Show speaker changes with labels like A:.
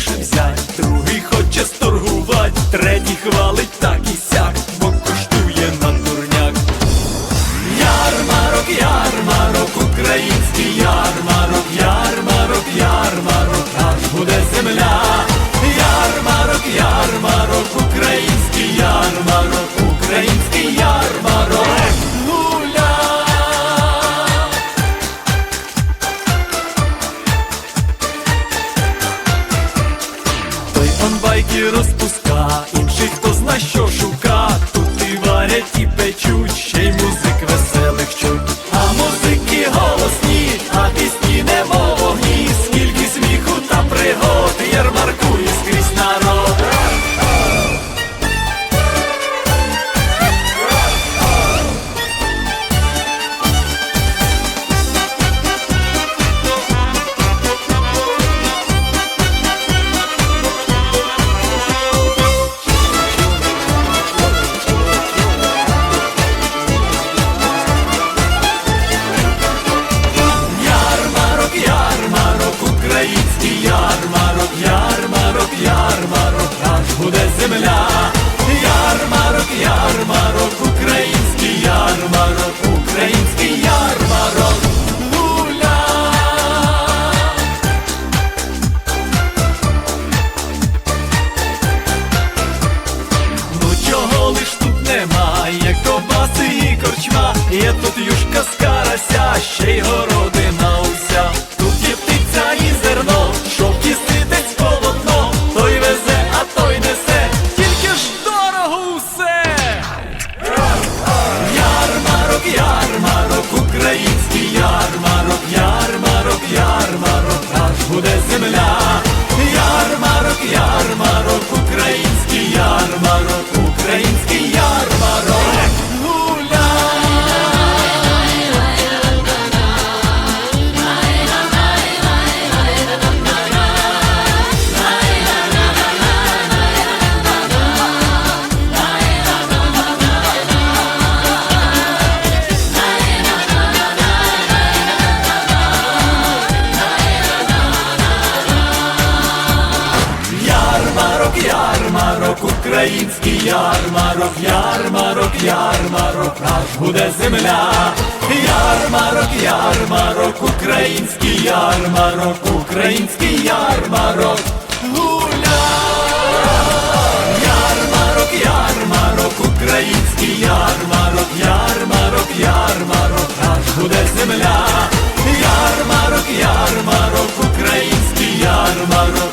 A: більше взять, другий хоче сторгувати, третій хвалить так і сяк, бо коштує нам дурняк. Ярмарок, ярмарок, український ярмарок. байки розпуска, інших хто зна, що шука, тут і варять, і печуть, ще й музик веселих чуть, а музик. городи. ярмарок, ярмарок, український ярмарок, ярмарок, ярмарок, наш буде земля, ярмарок, ярмарок, український ярмарок, український ярмарок, Луля, ярмарок, ярмарок, український ярмарок, ярмарок, ярмарок, наш буде земля, ярмарок, ярмарок, український ярмарок.